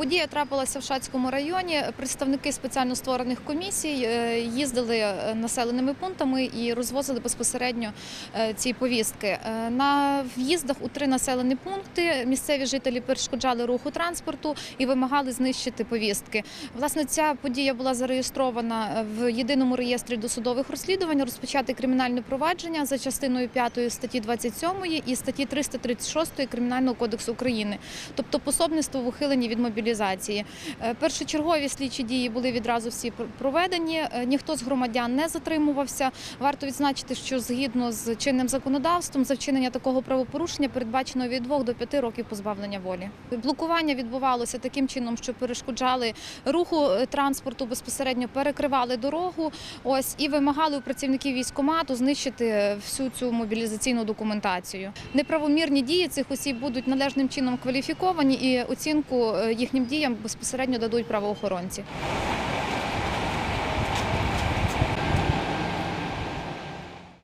Подія трапилася в Шацькому районі. Представники спеціально створених комісій е, їздили е, населеними пунктами і розвозили безпосередньо е, ці повістки. На в'їздах у три населені пункти місцеві жителі перешкоджали руху транспорту і вимагали знищити повістки. Власне, ця подія була зареєстрована в єдиному реєстрі досудових розслідувань. Розпочати кримінальне провадження за частиною 5 статті 27 і статті 336 Кримінального кодексу України, тобто пособництво в ухиленні від мобілізації. Е, Першочергові слідчі дії були відразу всі проведені. Е, Ніхто з громадян не затримувався. Варто відзначити, що згідно з чинним законодавством за вчинення такого правопорушення передбачено від 2 до 5 років позбавлення волі. Блокування відбувалося таким чином, що перешкоджали руху е, транспорту, безпосередньо перекривали дорогу. Ось і вимагали у працівників військкомату знищити всю цю мобілізаційну документацію. Неправомірні дії цих осіб будуть належним чином кваліфіковані і оцінку е, їхнім діям безпосередньо дадуть правоохоронці.